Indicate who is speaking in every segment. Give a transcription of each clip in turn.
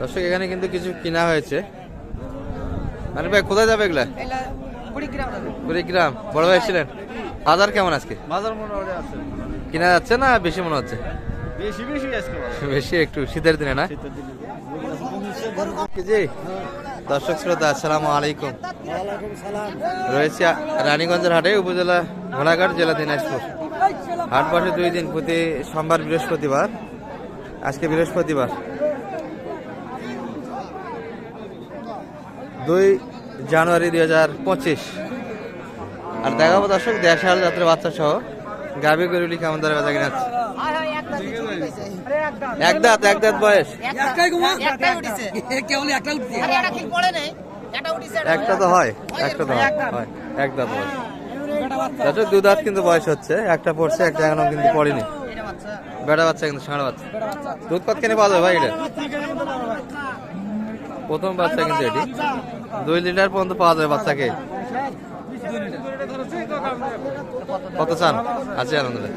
Speaker 1: দর্শক এখানে কিন্তু কিছু কিনা হয়েছে। মানে ভাই কোথায় যাবে এগুলা?
Speaker 2: কুড়িগ্রাম
Speaker 1: বড় ভাই ছিলেন? বাজার কেমন আজকে?
Speaker 3: বাজার মোটামুটি আছে।
Speaker 1: কিনা যাচ্ছে না বেশি মনে হচ্ছে?
Speaker 3: বেশি বেশি আজকে
Speaker 1: বেশি একটু শীতের দিনে না। জি? দর্শক শ্রোতা আসসালামু আলাইকুম। রয়েছে রানীগঞ্জের হাটে উপজেলা ঘোড়াঘাট জেলা দিনাজপুর। হাট বসে দুই দিন প্রতি সোমবার বৃহস্পতিবার। আজকে বৃহস্পতিবার। দুই জানুয়ারি দুই হাজার পঁচিশ। আর দেখাবো দর্শক দেশাল যাত্রা বাচ্চা সহ গাভি গরুলি কেমন ধরে বাজা কিনা এক দাঁত এক দাঁত বয়স।
Speaker 2: একটা
Speaker 1: তো হয় একটা তো হয় এক দাঁত বয়স। দর্শক দু দাঁত কিন্তু বয়স হচ্ছে একটা পড়ছে একটা এখনও কিন্তু পড়েনি। বেড়া বাচ্চা কিন্তু ষাঁড় বাচ্চা। দুধ কত কেনে পাওয়া যাবে ভাই এটা? প্রথম বাচ্চা কিন্তু এটি। দুই লিটার পর্যন্ত পাওয়া যাবে বাচ্চাকে। কত চান? আছে আনন্দে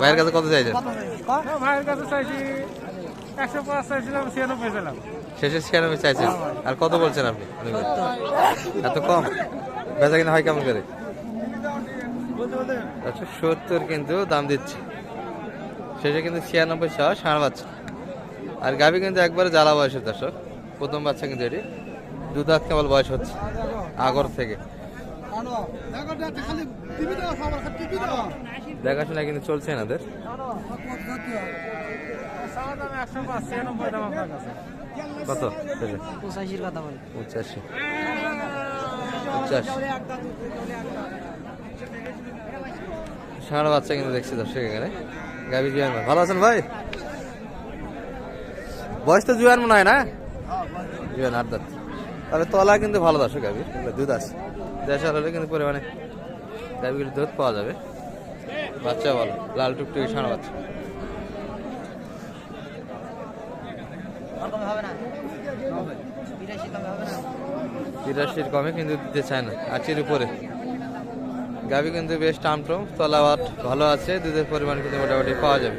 Speaker 1: ভাইয়ের কাছে কত চাইছেন?
Speaker 4: ভাইয়ের কাছে চাইছি একশো পাঁচ চাইছিলাম ছিয়ানব্বই
Speaker 1: শেষে ছিয়ানব্বই চাইছেন। আর কত বলছেন আপনি? এত কম। বেচা কিনা হয় কেমন করে? আচ্ছা সত্তর কিন্তু দাম দিচ্ছে। শেষে কিন্তু ছিয়ানব্বই সহ ষাঁড় বাচ্চা আর গাভি কিন্তু একবারে জ্বালা বয়সের দর্শক। প্রথম বাচ্চা কিন্তু এটি। দু দাঁত কেবল বয়স হচ্ছে আগর থেকে। দেখাশোনা কিন্তু চলছে এনাদের কত?
Speaker 2: পঁচাশির কথা বল।
Speaker 1: পঁচাশি। পঁচাশি। ষাঁড় বাচ্চা কিন্তু দেখছি দর্শক এখানে। গাবি জুয়ান ভালো আছেন ভাই? বয়স তো জুয়ান মনে হয় না? জুয়ান আট দাঁত তবে তলা কিন্তু ভালো দর্শক গাবি দুধ আছে। দেশাল হলে কিন্তু পরিমাণে গাবিগুলি দুধ পাওয়া যাবে। বাচ্চা ভালো লাল টুকটুকি ষাঁড় বাচ্চা। তিরাশির কমে কিন্তু দিতে চায় না, আচির উপরে। গাবি কিন্তু বেশ টামটম তলাওয়াট ভালো আছে, দুধের পরিমাণ কিন্তু মোটামুটি পাওয়া যাবে।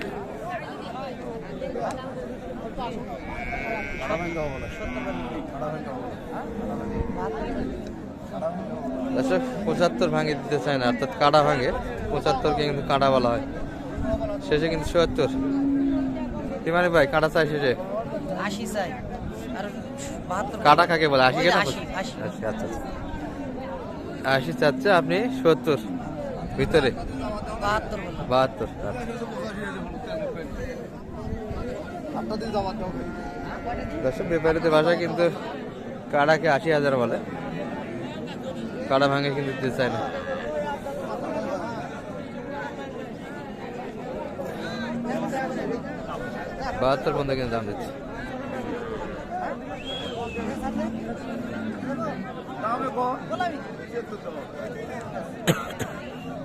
Speaker 1: দর্শক পঁচাত্তর ভাঙে দিতে চায় না অর্থাৎ কাটা ভাঙে। পঁচাত্তরকে কিন্তু কাটা বলা হয়। শেষে কিন্তু চুয়াত্তর তিমানি ভাই কাটা চাই শেষে?
Speaker 2: আশি চাই আর
Speaker 1: কাটা কাকে বলে? আশি কেটে। আচ্ছা আচ্ছা আচ্ছা। আশি চাচ্ছে আপনি সত্তর। ভিতরে?
Speaker 2: বাহাত্তর
Speaker 1: আচ্ছা। দর্শক ব্যাপারীদের ভাষায় কিন্তু কাড়াকে আশি হাজার বলে। কাড়া ভাঙে কিন্তু দিতে চায় না। বাহাত্তর পর্যন্ত কিন্তু দাম দিচ্ছে।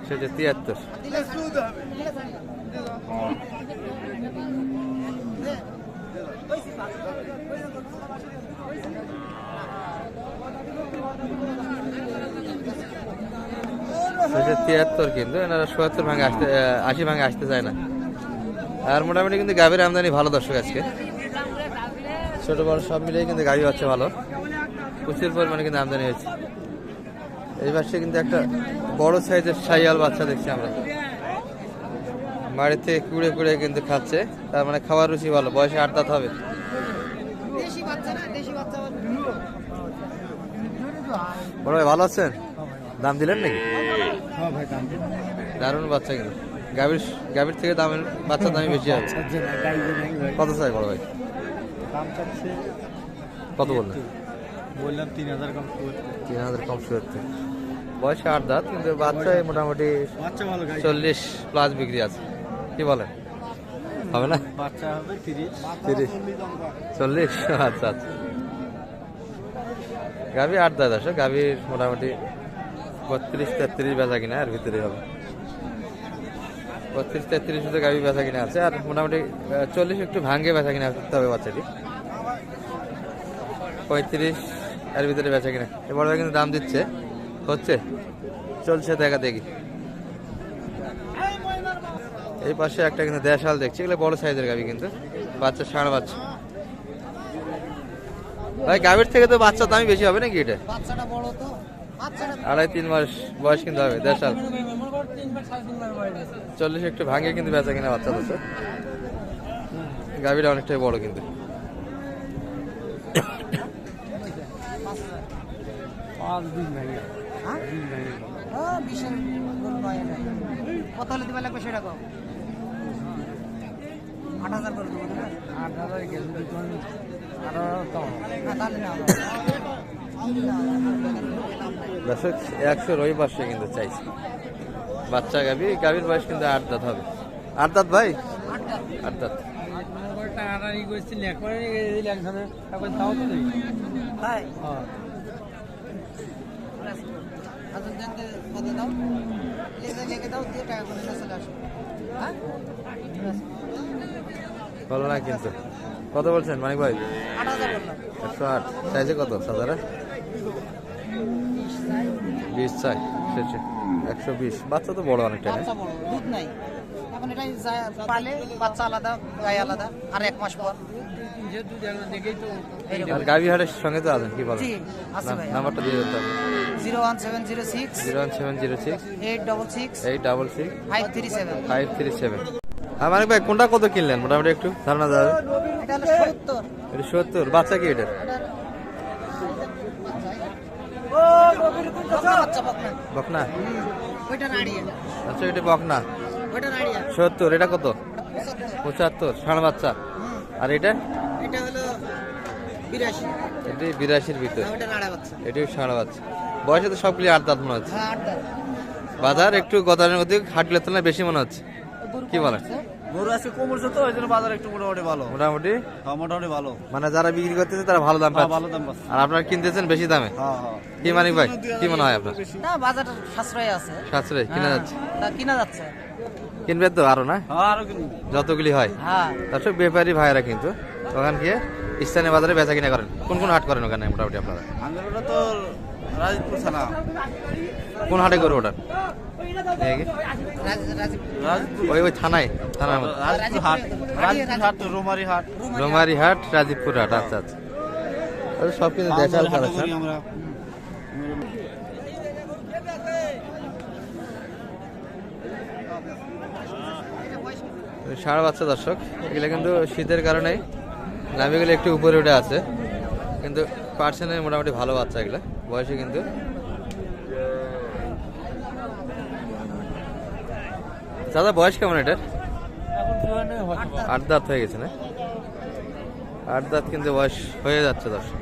Speaker 1: সেটা তিয়াত্তর। তিয়াত্তর কিন্তু এনারা সত্তর ভাঙে আসতে আশি ভাঙে আসতে চায় না। আর মোটামুটি কিন্তু গাভীর আমদানি ভালো দর্শক আজকে। ছোট বড় সব মিলিয়ে কিন্তু গাভী হচ্ছে ভালো। প্রচুর পরিমাণে কিন্তু আমদানি হয়েছে। এই পাশে কিন্তু একটা বড় সাইজের সাইয়াল বাচ্চা দেখছি আমরা। বাড়িতে কুড়ে কুড়ে কিন্তু খাচ্ছে। তার মানে খাবার রুচি ভালো বয়সে আট হবে। বড় ভাই ভালো আছেন? দাম দিলেন নাকি? দারুণ বাচ্চা কিন্তু। গাভীর গাভীর থেকে দামের বাচ্চার দামই বেশি আছে। কত চাই বড় ভাই?
Speaker 3: দাম চাচ্ছে
Speaker 1: কত বললেন?
Speaker 3: বললাম তিন হাজার কম
Speaker 1: তিন হাজার কম শুরুতে বয়সে আট দাঁত কিন্তু বাচ্চায় মোটামুটি
Speaker 3: বাচ্চা
Speaker 1: চল্লিশ প্লাস বিক্রি আছে। কি বলেন? হবে না?
Speaker 3: বাচ্চা হবে তিরিশ।
Speaker 1: তিরিশ। চল্লিশ? আচ্ছা আচ্ছা। গাভি আট দাঁত আসে গাভির মোটামুটি বত্রিশ, তেত্রিশ বেচা কিনা আর ভিতরে হবে। বত্রিশ, তেত্রিশ মতো গাভি বেচা কিনা আছে, আর মোটামুটি চল্লিশ একটু ভাঙ্গে বেচা কিনা করতে হবে বাচ্চাটি। পঁয়ত্রিশ, এর ভিতরে বেচা কিনা। এবার কিন্তু দাম দিচ্ছে, হচ্ছে, চলছে দেখা দেখি। এই পাশে একটা কিন্তু দেশাল দেখছি, এগুলো বড় সাইজের গাভি কিন্তু, বাচ্চা ষাঁড় বাচ্চা ভাই, গাভীর থেকে তো বাচ্চা দামই বেশি হবে নাকি এটা?
Speaker 2: বাচ্চাটা বড় তো।
Speaker 1: আড়াই তিন মাস বয়স কিন্তু হবে দেড় সাল। চল্লিশ একটু ভাঙে কিন্তু বেচা কিনা বাচ্চা তো গাভীটা অনেকটাই বড় কিন্তু।
Speaker 2: হ্যাঁ? হ্যাঁ বিশাল গরু নয় এটা। কত হলে দিবে লাগবে সেটা কম আট হাজার করে দেবো
Speaker 3: আট হাজার আঠারো
Speaker 2: তাহলে না
Speaker 1: দর্শক একশো রবি পাঁচশো কিন্তু চাইছি। বাচ্চা গাভী গাভীর বয়স কিন্তু আট দাঁত হবে। আট দাঁত ভাই? আট দাঁত। বলো না কিন্তু। কত বলছেন মানিক ভাই? একশো আট। চাইছে কত? সাদারা বিশ চাই শেষে একশো বিশ। বাচ্চা তো বড় অনেকটা
Speaker 2: বাচ্চা বড় দুধ নাই। এখন এটাই পালে বাচ্চা আলাদা গায়ে আলাদা আর এক মাস পর।
Speaker 1: আর গাভী হাটের সঙ্গে তো আছেন কি বলেন?
Speaker 2: জি আছে ভাই
Speaker 1: নাম্বারটা দিয়ে দিতে হবে।
Speaker 2: Zero one seven zero six
Speaker 1: zero one seven zero six
Speaker 2: eight double six
Speaker 1: eight double six
Speaker 2: five three seven.
Speaker 1: Five three seven. হ্যাঁ ভাই কোনটা কত কিনলেন? মোটামুটি একটু ধারণা যাবে।
Speaker 2: এটা সত্তর।
Speaker 1: এটা সত্তর বাচ্চা কি এটার?
Speaker 2: বকনা?
Speaker 1: আচ্ছা এটা বকনা। সত্তর এটা কত?
Speaker 2: পঁচাত্তর
Speaker 1: ষাঁড় বাচ্চা আর এটা?
Speaker 2: এটা হলো বিরাশি।
Speaker 1: এটি বিরাশির ভিতর।
Speaker 2: ওইটা নাড়া বাচ্চা
Speaker 1: এটি ষাঁড় বাচ্চা বয়সে তো সবগুলি আট দাঁত মনে হচ্ছে।
Speaker 2: হ্যাঁ।
Speaker 1: বাজার একটু মধ্যে হাঁটলে তুলনায় বেশি মনে হচ্ছে। কি বলেন?
Speaker 3: গরু আজকে কমরছে তো ওই জন্য বাজার একটু মোটামুটি ভালো।
Speaker 1: মোটামুটি?
Speaker 3: হ্যাঁ মোটামুটি ভালো।
Speaker 1: মানে যারা বিক্রি করতেছে তারা ভালো দাম
Speaker 3: হ্যাঁ
Speaker 1: পাচ্ছে।
Speaker 3: ভালো দাম পাচ্ছে।
Speaker 1: আর আপনারা কিনতেছেন বেশি দামে?
Speaker 3: হ্যাঁ হ্যাঁ।
Speaker 1: কি মানিক ভাই কি মনে হয় আপনার?
Speaker 2: না বাজার সাশ্রয় আছে।
Speaker 1: সাশ্রয় কিনা যাচ্ছে?
Speaker 2: তা কিনা যাচ্ছে?
Speaker 1: কিনবে তো আরও না?
Speaker 3: হ্যাঁ আরও
Speaker 1: যতগুলি হয়।
Speaker 2: হ্যাঁ।
Speaker 1: দর্শক ব্যাপারী ভাইরা কিন্তু ওখান গিয়ে স্থানীয় বাজারে বেচা কিনা করেন। কোন কোন হাট করেন ওখানে মোটামুটি আপনারা?
Speaker 3: তো রাজপুর থানা।
Speaker 1: কোন হাটে করে ওটা দেখি।
Speaker 2: রাজ- রাজীব
Speaker 3: রাজপুর
Speaker 1: ওই ওই থানায় থানার
Speaker 3: হাট। হাট রোমারি হাট।
Speaker 1: রোমারি হাট রাজীবপুর হাট আচ্ছা আচ্ছা। সব দেখাল
Speaker 3: করি আমরা।
Speaker 1: ষাঁড় বাচ্চা দর্শক এগুলো কিন্তু শীতের কারণে নামিগুলো একটু উপরে উঠে আছে। কিন্তু পার্সেন্টের মোটামুটি ভালো বাচ্চা এগুলো, বয়সে কিন্তু। দাদা বয়স কেমন এটার? আট দাঁত হয়ে গেছে না? আট দাঁত কিন্তু বয়স হয়ে যাচ্ছে দর্শক।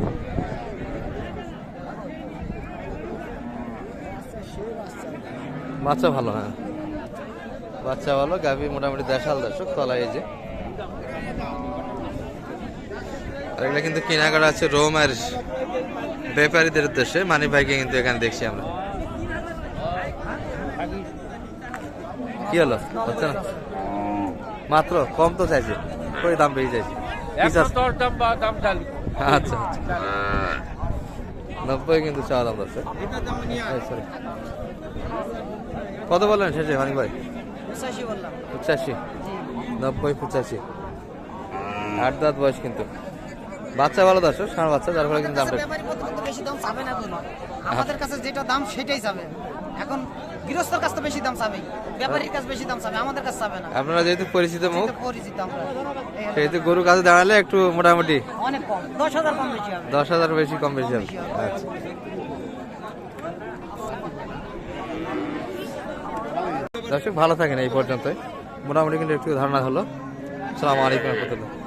Speaker 1: বাচ্চা ভালো হ্যাঁ। বাচ্চা ভালো, গাভি মোটামুটি দেড়শাল দর্শক, তলায় এই যে। আর এগুলো কিন্তু কেনাকাটা আছে রোম আর ব্যাপারীদের উদ্দেশ্যে মানি ভাইকে কিন্তু এখানে দেখছি আমরা। কি হলো? হচ্ছে না? মাত্র কম তো চাইছে কই দাম বেশি চাইছে? আচ্ছা আচ্ছা। নব্বই কিন্তু চাওয়া দাম এই, কত বললেন শেষে মানিক ভাই?
Speaker 2: পঁচাশি
Speaker 1: পঁচাশি। নব্বই পঁচাশি। আট দাঁত বয়স কিন্তু। বাচ্চা ভালো দর্শক ষাঁড় বাচ্চা যার ফলে কিন্তু দামটা
Speaker 2: পর্যন্ত বেশি দাম চাবে না কোনো। আমাদের কাছে যেটা দাম সেটাই চাবে। এখন গৃহস্থর কাছে তো বেশি দাম চাবে ব্যাপারীর কাছে বেশি দাম চাবে আমাদের কাছে চাবে না।
Speaker 1: আপনারা যেহেতু পরিচিত মুখ
Speaker 2: পরিচিত আমরা।
Speaker 1: সেহেতু গরু কাছে দাঁড়ালে একটু মোটামুটি
Speaker 2: অনেক কম দশ হাজার কম বেশি হবে।
Speaker 1: দশ হাজার বেশি কম বেশি হবে। আচ্ছা। দর্শক ভালো থাকেন এই পর্যন্ত মোটামুটি কিন্তু একটু ধারণা হলো। সালাম আলাইকুম রহমতুল্লাহ।